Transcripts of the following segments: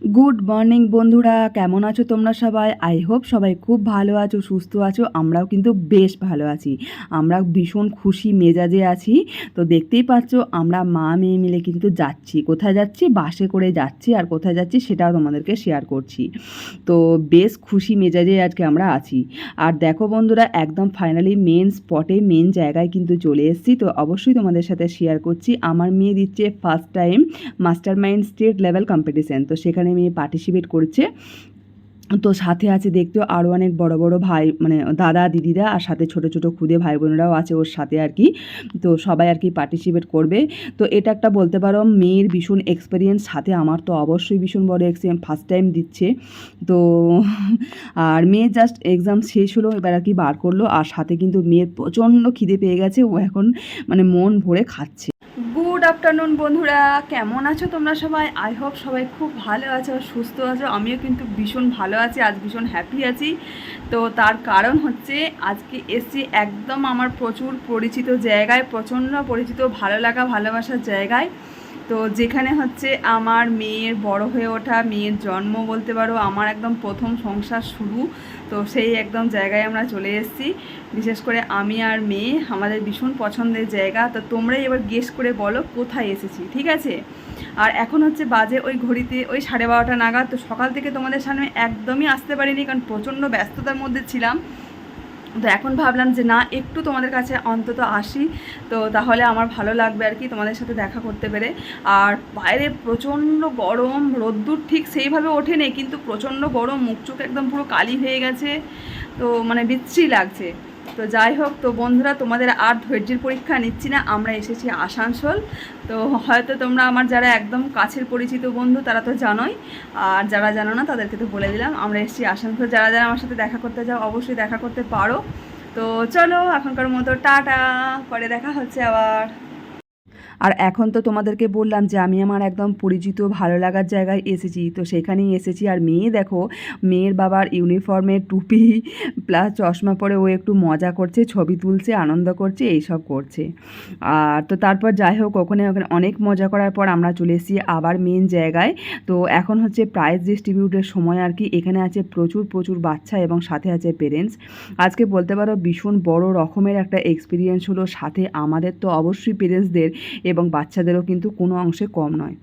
Good morning বন্ধুরা। কেমন আছো তোমরা সবাই? আই হোপ সবাই খুব ভালো আছো, সুস্থ আছো। আমরাও কিন্তু বেশ ভালো আছি। আমরা ভীষণ খুশি মেজাজে আছি। তো দেখতেই পাচ্ছ, আমরা মা মেয়ে মিলে কিন্তু যাচ্ছি। কোথায় যাচ্ছি? বাসে করে যাচ্ছি। আর কোথায় যাচ্ছি সেটাও তোমাদেরকে শেয়ার করছি। তো বেশ খুশি মেজাজে আজকে আমরা আছি। আর দেখো বন্ধুরা, একদম ফাইনালি মেন স্পটে মেন জায়গায় কিন্তু চলে এসেছি। তো অবশ্যই তোমাদের সাথে শেয়ার করছি। আমার মেয়ে দিচ্ছে first time mastermind state level competition তো সেখানে মেয়ে পার্টিসিপেট করছে। তো সাথে আছে দেখতেও আরও অনেক বড় বড় ভাই মানে দাদা, দিদিরা আর সাথে ছোট ছোট খুদে ভাই বোনেরাও আছে ওর সাথে আর কি। তো সবাই আর কি পার্টিসিপেট করবে। তো এটা একটা বলতে পারো মেয়ের ভীষণ এক্সপিরিয়েন্স সাথে আমার তো অবশ্যই ভীষণ বড় এক্সপিরিয়েন্স ফার্স্ট টাইম দিচ্ছে। তো আর মেয়ে জাস্ট এক্সাম শেষ হলো, এবার আর কি বার করল, আর সাথে কিন্তু মেয়ের প্রচণ্ড খিদে পেয়ে গেছে, ও এখন মানে মন ভরে খাচ্ছে। গুড আফটারনুন বন্ধুরা। কেমন আছো তোমরা সবাই? আই হোপ সবাই খুব ভালো আছো সুস্থ আছো। আমিও কিন্তু ভীষণ ভালো আছি, আজ ভীষণ হ্যাপি আছি। তো তার কারণ হচ্ছে, আজকে এসছি একদম আমার প্রচুর পরিচিত জায়গায়, প্রচণ্ড পরিচিত, ভালো লাগা, ভালোবাসার জায়গায়। তো যেখানে হচ্ছে আমার মেয়ের বড় হয়ে ওঠা, মেয়ের জন্ম বলতে পারো, আমার একদম প্রথম সংসার শুরু। তো সেই একদম জায়গায় আমরা চলে এসেছি। বিশেষ করে আমি আর মেয়ে, আমাদের ভীষণ পছন্দের জায়গা। তো তোমরাই এবার গেস করে বলো কোথায় এসেছি, ঠিক আছে? আর এখন হচ্ছে বাজে ওই ঘড়িতে, ওই সাড়ে বারোটা নাগাদ। তো সকাল থেকে তোমাদের সামনে একদমই আসতে পারিনি, কারণ প্রচণ্ড ব্যস্ততার মধ্যে ছিলাম। তো এখন ভাবলাম যে না, একটু তোমাদের কাছে অন্তত আসি। তো তাহলে আমার ভালো লাগবে আর কি তোমাদের সাথে দেখা করতে পেরে। আর বাইরে প্রচণ্ড গরম, রোদ্দুর ঠিক সেইভাবে ওঠেনি, কিন্তু প্রচণ্ড গরম, মুখ চোখ একদম পুরো কালি হয়ে গেছে। তো মানে বিচ্ছি লাগছে। তো যাই হোক, তো বন্ধুরা, তোমাদের আর ধৈর্যের পরীক্ষা নিচ্ছি না, আমরা এসেছি আসানসোল। তো হয়তো তোমরা আমার যারা একদম কাছের পরিচিত বন্ধু, তারা তো জানোই। আর যারা জানো না, তাদেরকে তো বলে দিলাম, আমরা এসেছি আসানসোল। যারা যারা আমার সাথে দেখা করতে যাও অবশ্যই দেখা করতে পারো। তো চলো, এখনকার মতো টাটা, পরে দেখা হচ্ছে আবার। আর এখন তো তোমাদেরকে বললাম যে আমি আমার একদম পরিচিত, ভালো লাগার জায়গায় এসেছি। তো সেখানেই এসেছি। আর মেয়ে দেখো, মেয়ের বাবার ইউনিফর্মের টুপি প্লাস চশমা পরে ও একটু মজা করছে, ছবি তুলছে, আনন্দ করছে, এইসব করছে। আর তো তারপর যাই হোক, ওখানে ওখানে অনেক মজা করার পর আমরা চলে এসেছি আবার মেন জায়গায়। তো এখন হচ্ছে প্রাইজ ডিস্ট্রিবিউটের সময় আর কি। এখানে আছে প্রচুর প্রচুর বাচ্চা এবং সাথে আছে পেরেন্টস আজকে বলতে পারো ভীষণ বড় রকমের একটা এক্সপিরিয়েন্স হলো। সাথে আমাদের তো অবশ্যই পেরেন্টসদের এবং বাচ্চাদেরও কিন্তু কোনো অংশে কম নয়।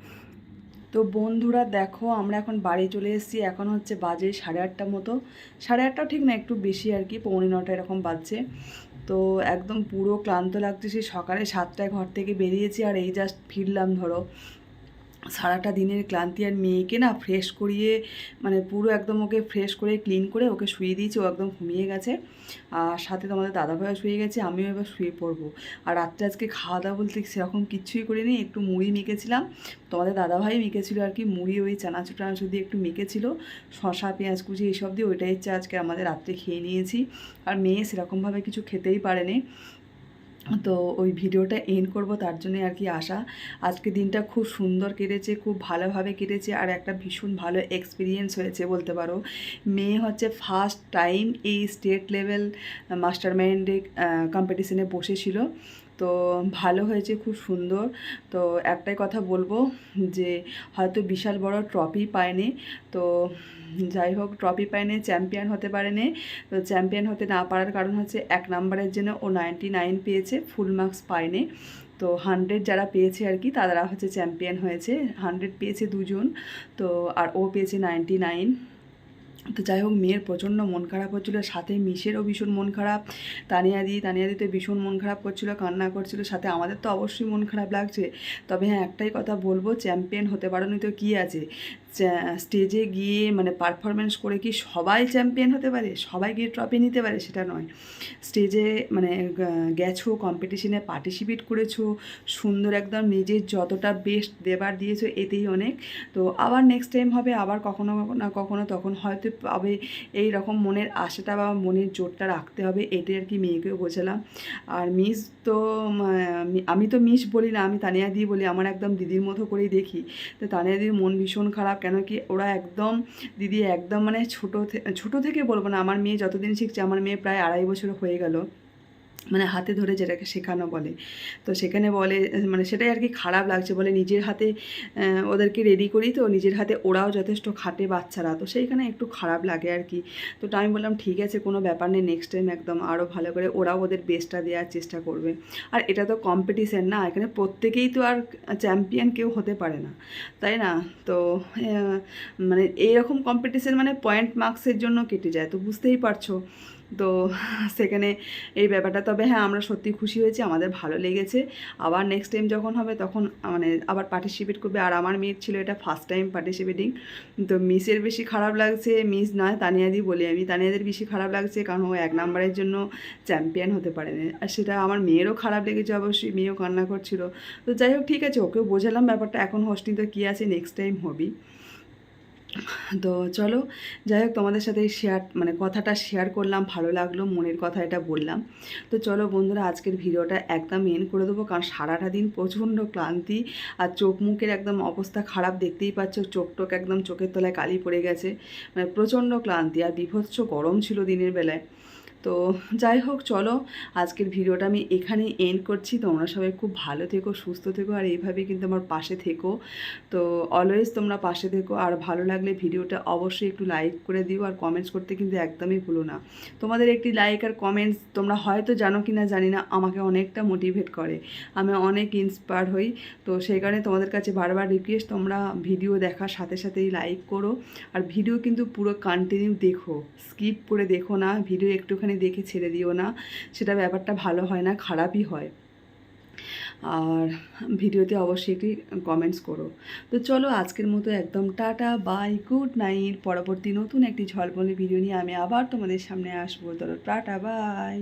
তো বন্ধুরা দেখো, আমরা এখন বাড়ি চলে এসেছি। এখন হচ্ছে বাজে সাড়ে আটটা মতো। সাড়ে আটটাও ঠিক না, একটু বেশি আর কি, পৌনে নটা এরকম বাজছে। তো একদম পুরো ক্লান্ত লাগছে। সেই সকালে সাতটায় ঘর থেকে বেরিয়েছি আর এই জাস্ট ফিরলাম ধরো। সারাটা দিনের ক্লান্তি আর মেয়েকে না ফ্রেশ করিয়ে মানে পুরো একদম ওকে ফ্রেশ করে ক্লিন করে ওকে শুয়ে দিয়েছি, ও একদম ঘুমিয়ে গেছে। আর সাথে তোমাদের দাদাভাইও শুয়ে গেছে, আমিও এবার শুয়ে পড়ব। আর রাত্রে আজকে খাওয়া দাওয়া বলতে সেরকম কিচ্ছুই করিনি, একটু মুড়ি মেখেছিলাম। তোমাদের দাদাভাই মেখেছিল আর কি, মুড়ি ওই চানাচুর টানাচুর দিয়ে একটু মেখেছিল। শশা পেঁয়াজ কুচি এইসব দিয়ে ওইটাই হচ্ছে আজকে আমাদের রাত্রে খেয়ে নিয়েছি। আর মেয়ে সেরকমভাবে কিছু খেতেই পারেনি। তো ওই ভিডিওটা এন্ড করব, তার জন্যে আর কি আসা আজকে দিনটা খুব সুন্দর কেটেছে, খুব ভালোভাবে কেটেছে আর একটা ভীষণ ভালো এক্সপিরিয়েন্স হয়েছে বলতে পারো। মেয়ে হচ্ছে ফার্স্ট টাইম এই স্টেট লেভেল মাস্টার মাইন্ডে কম্পিটিশনে বসেছিল। তো ভালো হয়েছে, খুব সুন্দর। তো একটাই কথা বলব যে, হয়তো বিশাল বড় ট্রফি পায়নি। তো যাই হোক ট্রফি পায়নি চ্যাম্পিয়ন হতে পারেনি। তো চ্যাম্পিয়ন হতে না পারার কারণ হচ্ছে এক নম্বরের জন্য ও নাইনটি নাইন পেয়েছে ফুল মার্কস পায়নি। তো হান্ড্রেড যারা পেয়েছে আর কি, তারা হচ্ছে চ্যাম্পিয়ন হয়েছে। হান্ড্রেড পেয়েছে দুজন। তো আর ও পেয়েছে নাইনটি নাইন তো যাই হোক, মেয়ের প্রচণ্ড মন খারাপ হচ্ছিল, সাথে মিশেরও ভীষণ মন খারাপ, তানিয়া দিই তানিয়া দিতে ভীষণ মন খারাপ করছিল, কান্না করছিল, সাথে আমাদের তো অবশ্যই মন খারাপ লাগছে। তবে হ্যাঁ একটাই কথা বলব, চ্যাম্পিয়ন হতে পারোনি তো কী আছে? স্টেজে গিয়ে মানে পারফরমেন্স করে কি সবাই চ্যাম্পিয়ন হতে পারে? সবাই গিয়ে ট্রফি নিতে পারে? সেটা নয়। স্টেজে মানে গেছো কম্পিটিশনে পার্টিসিপেট করেছ, সুন্দর একদম নিজের যতটা বেস্ট দেবার দিয়েছ, এতেই অনেক। তো আবার নেক্সট টাইম হবে, আবার কখনো না কখনো তখন হয়তো পাবে। এই রকম মনের আশাটা বা মনের জোরটা রাখতে হবে, এটাই আর কি মেয়েকেও বোঝালাম। আর মিস তো আমি তো মিস বলি না, আমি তানিয়া দি বলি, আমার একদম দিদির মতো করেই দেখি। তো তানিয়া দিদির মন ভীষণ খারাপ। কেন কি ওরা একদম, দিদি একদম মানে ছোটো ছোটো থেকে বলব না, আমার মেয়ে যতদিন শিখছে, আমার মেয়ে প্রায় আড়াই বছর হয়ে গেল। মানে হাতে ধরে যেটাকে শেখানো বলে। তো সেখানে বলে মানে সেটাই আর কি খারাপ লাগছে বলে নিজের হাতে ওদেরকে রেডি করি তো নিজের হাতে ওরাও যথেষ্ট খাটে বাচ্চারা। তো সেইখানে একটু খারাপ লাগে আর কি তো আমি বললাম, ঠিক আছে, কোনো ব্যাপার নেই নেক্সট টাইম একদম আরও ভালো করে ওরাও ওদের বেস্টটা দেওয়ার চেষ্টা করবে। আর এটা তো কম্পিটিশান না, এখানে প্রত্যেকেই তো আর চ্যাম্পিয়ন কেউ হতে পারে না। তাই না? তো মানে এইরকম কম্পিটিশান মানে পয়েন্ট মার্কসের জন্য কেটে যায়, তো বুঝতেই পারছ। তো সেখানে এই ব্যাপারটা। তবে হ্যাঁ আমরা সত্যি খুশি হয়েছি, আমাদের ভালো লেগেছে। আবার নেক্সট টাইম যখন হবে তখন মানে আবার পার্টিসিপেট করবে। আর আমার মেয়ের ছিল এটা ফার্স্ট টাইম পার্টিসিপেটিং তো মিসের বেশি খারাপ লাগছে মিস নয় তানিয়াদি বলি আমি। তানিয়াদের বেশি খারাপ লাগছে কারণ ও এক নম্বরের জন্য চ্যাম্পিয়ন হতে পারেনি। আর সেটা আমার মেয়েরও খারাপ লেগেছে অবশ্যই, মেয়েও কান্না করছিল। তো যাই হোক, ঠিক আছে, ওকেও বোঝালাম ব্যাপারটা। এখন হোস্টিং তো কী আছে নেক্সট টাইম হবি তো চলো, যাই হোক তোমাদের সাথে শেয়ার মানে কথাটা শেয়ার করলাম, ভালো লাগল, মনের কথা এটা বললাম। তো চলো বন্ধুরা, আজকের ভিডিওটা একদম এন করে দেবো, কারণ সারাটা দিন প্রচণ্ড ক্লান্তি আর চোখ মুখের একদম অবস্থা খারাপ, দেখতেই পাচ্ছ চোখ টোক একদম চোখের তলায় কালি পড়ে গেছে। মানে প্রচণ্ড ক্লান্তি আর বিভৎস গরম ছিল দিনের বেলায়। তো যাই হোক, চলো আজকের ভিডিওটা আমি এখানেই এন্ড করছি। তোমরা সবাই খুব ভালো থেকো, সুস্থ থেকো, আর এইভাবেই কিন্তু আমার পাশে থেকো। তো অলওয়েজ তোমরা পাশে থেকো, আর ভালো লাগলে ভিডিওটা অবশ্যই একটু লাইক করে দিও, আর কমেন্টস করতে কিন্তু একদমই ভুলো না। তোমাদের একটি লাইক আর কমেন্টস তোমরা হয়তো জানো কি না জানি না, আমাকে অনেকটা মোটিভেট করে। আমি অনেক ইন্সপায়ার হই। তো সেই কারণে তোমাদের কাছে বারবার রিকোয়েস্ট তোমরা ভিডিও দেখার সাথে সাথেই লাইক করো। আর ভিডিও কিন্তু পুরো কন্টিনিউ দেখো। স্কিপ করে দেখো না ভিডিও একটুখানি দেখে ছেড়ে দিও না। সেটা ব্যাপারটা ভালো হয় না, খারাপই হয়। আর ভিডিওতে অবশ্যই একটি কমেন্টস করো। তো চলো আজকের মতো একদম টাটা বাই গুড নাইট পরবর্তী নতুন একটি ঝলমলে ভিডিও নিয়ে আমি আবার তোমাদের সামনে আসব। তো টাটা বাই